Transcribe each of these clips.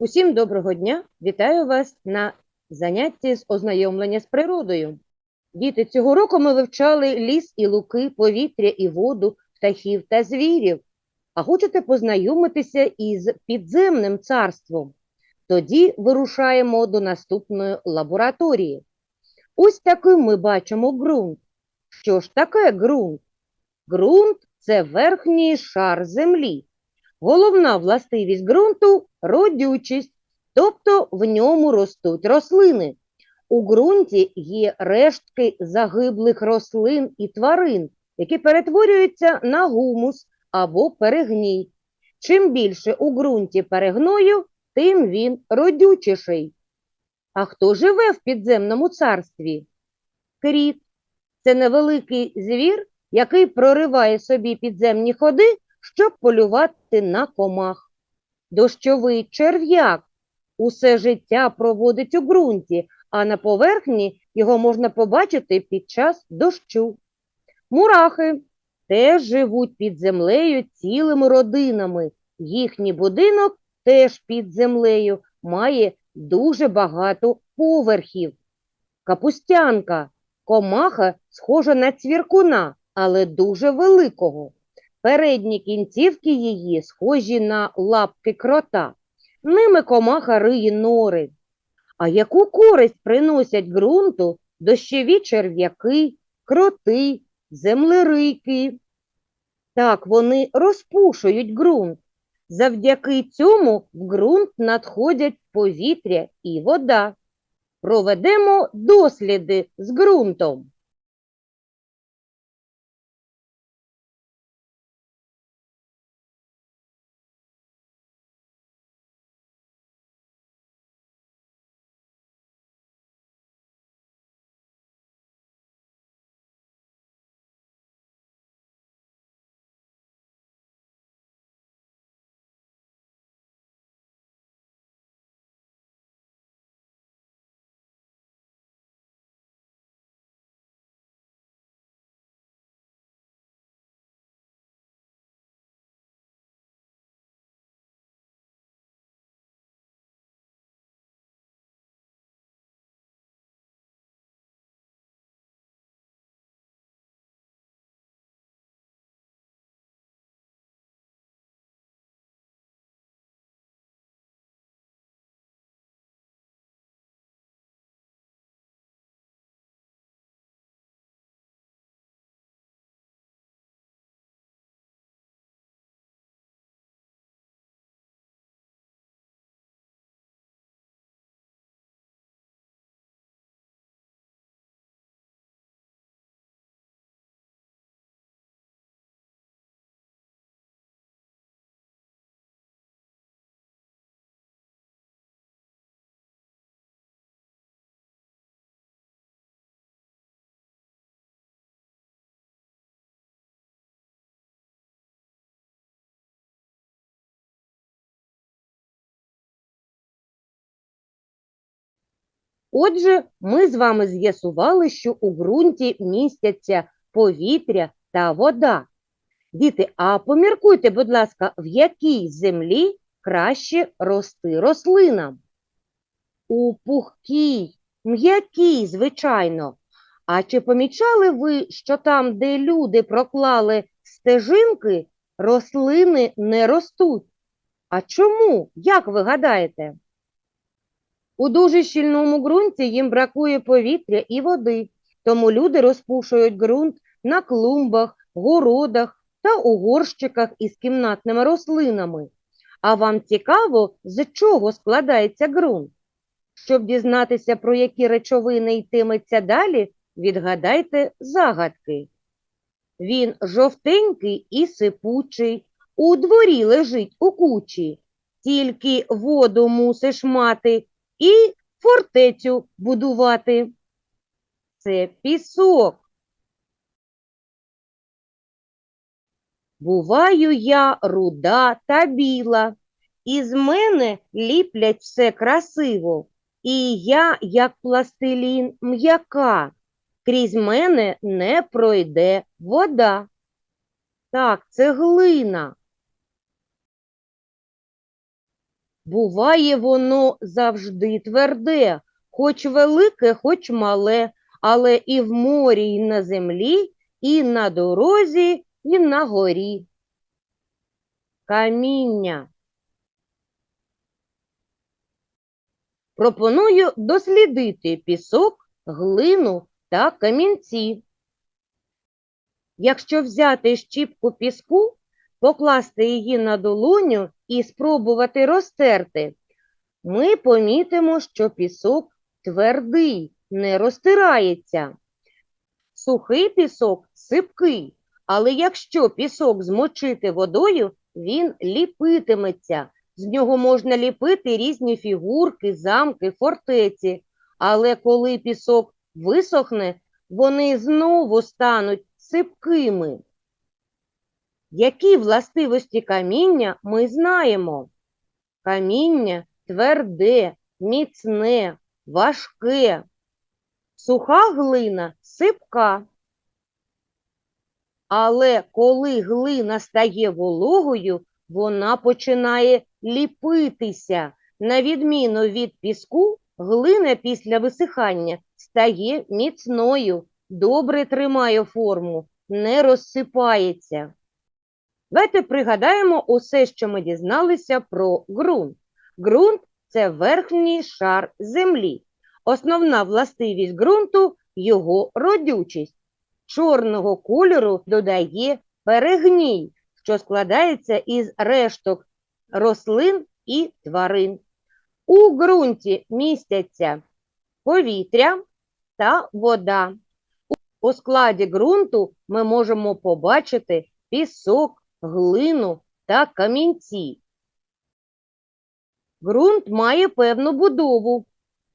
Усім доброго дня! Вітаю вас на занятті з ознайомлення з природою. Діти, цього року ми вивчали ліс і луки, повітря і воду, птахів та звірів. А хочете познайомитися із підземним царством? Тоді вирушаємо до наступної лабораторії. Ось таким ми бачимо ґрунт. Що ж таке ґрунт? Ґрунт – це верхній шар землі. Головна властивість ґрунту – родючість, тобто в ньому ростуть рослини. У ґрунті є рештки загиблих рослин і тварин, які перетворюються на гумус або перегній. Чим більше у ґрунті перегною, тим він родючіший. А хто живе в підземному царстві? Кріт – це невеликий звір, який прориває собі підземні ходи, щоб полювати на комах. Дощовий черв'як усе життя проводить у ґрунті, а на поверхні його можна побачити під час дощу. Мурахи теж живуть під землею цілими родинами. Їхній будинок теж під землею має дуже багато поверхів. Капустянка комаха схожа на цвіркуна, але дуже великого. Передні кінцівки її схожі на лапки крота. Ними комаха риє нори. А яку користь приносять ґрунту дощові черв'яки, кроти, землерийки? Так, вони розпушують ґрунт. Завдяки цьому в ґрунт надходять повітря і вода. Проведемо досліди з ґрунтом. Отже, ми з вами з'ясували, що у ґрунті містяться повітря та вода. Діти, а поміркуйте, будь ласка, в якій землі краще рости рослинам? У пухкій, м'якій, звичайно. А чи помічали ви, що там, де люди проклали стежинки, рослини не ростуть? А чому? Як ви гадаєте? У дуже щільному ґрунті їм бракує повітря і води, тому люди розпушують ґрунт на клумбах, городах та у горщиках із кімнатними рослинами. А вам цікаво, з чого складається ґрунт? Щоб дізнатися, про які речовини йтиметься далі, відгадайте загадки. Він жовтенький і сипучий, у дворі лежить у кучі, тільки воду мусиш мати і фортецю будувати. Це пісок. Буваю я руда та біла, із мене ліплять все красиво, і я, як пластилін, м'яка, крізь мене не пройде вода. Так, це глина. Буває воно завжди тверде, хоч велике, хоч мале, але і в морі, і на землі, і на дорозі, і на горі. Каміння. Пропоную дослідити пісок, глину та камінці. Якщо взяти щіпку піску, покласти її на долоню і спробувати розтерти, ми помітимо, що пісок твердий, не розтирається. Сухий пісок сипкий, але якщо пісок змочити водою, він ліпитиметься. З нього можна ліпити різні фігурки, замки, фортеці. Але коли пісок висохне, вони знову стануть сипкими. Які властивості каміння ми знаємо? Каміння тверде, міцне, важке. Суха глина сипка. Але коли глина стає вологою, вона починає ліпитися. На відміну від піску, глина після висихання стає міцною, добре тримає форму, не розсипається. Давайте пригадаємо усе, що ми дізналися про ґрунт. Ґрунт це верхній шар землі. Основна властивість ґрунту його родючість. Чорного кольору додає перегній, що складається із решток рослин і тварин. У ґрунті містяться повітря та вода. У складі ґрунту ми можемо побачити пісок, глину та камінці. Ґрунт має певну будову,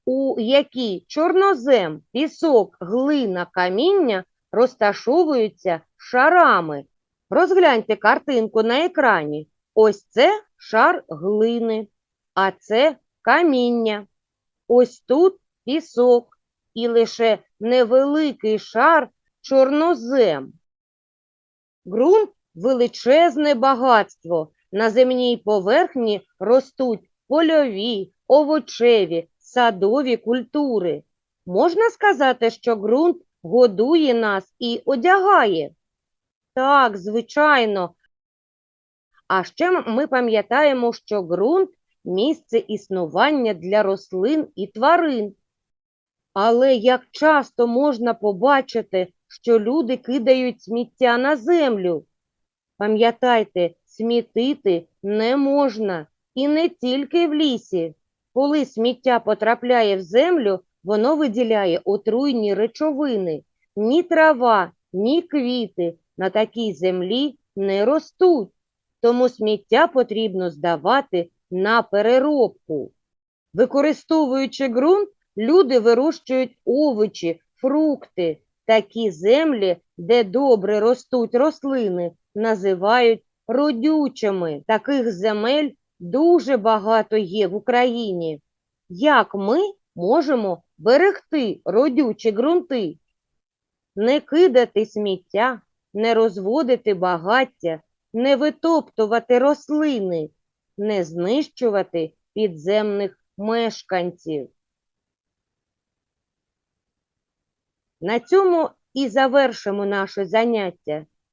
у якій чорнозем, пісок, глина, каміння розташовуються шарами. Розгляньте картинку на екрані. Ось це шар глини, а це каміння. Ось тут пісок і лише невеликий шар чорнозем. Ґрунт величезне багатство. На земній поверхні ростуть польові, овочеві, садові культури. Можна сказати, що ґрунт годує нас і одягає? Так, звичайно. А ще ми пам'ятаємо, що ґрунт місце існування для рослин і тварин. Але як часто можна побачити, що люди кидають сміття на землю? Пам'ятайте, смітити не можна і не тільки в лісі. Коли сміття потрапляє в землю, воно виділяє отруйні речовини. Ні трава, ні квіти на такій землі не ростуть, тому сміття потрібно здавати на переробку. Використовуючи ґрунт, люди вирощують овочі, фрукти. Такі землі, де добре ростуть рослини, називають родючими. Таких земель дуже багато є в Україні. Як ми можемо берегти родючі ґрунти? Не кидати сміття, не розводити багаття, не витоптувати рослини, не знищувати підземних мешканців. На цьому і завершимо наше заняття.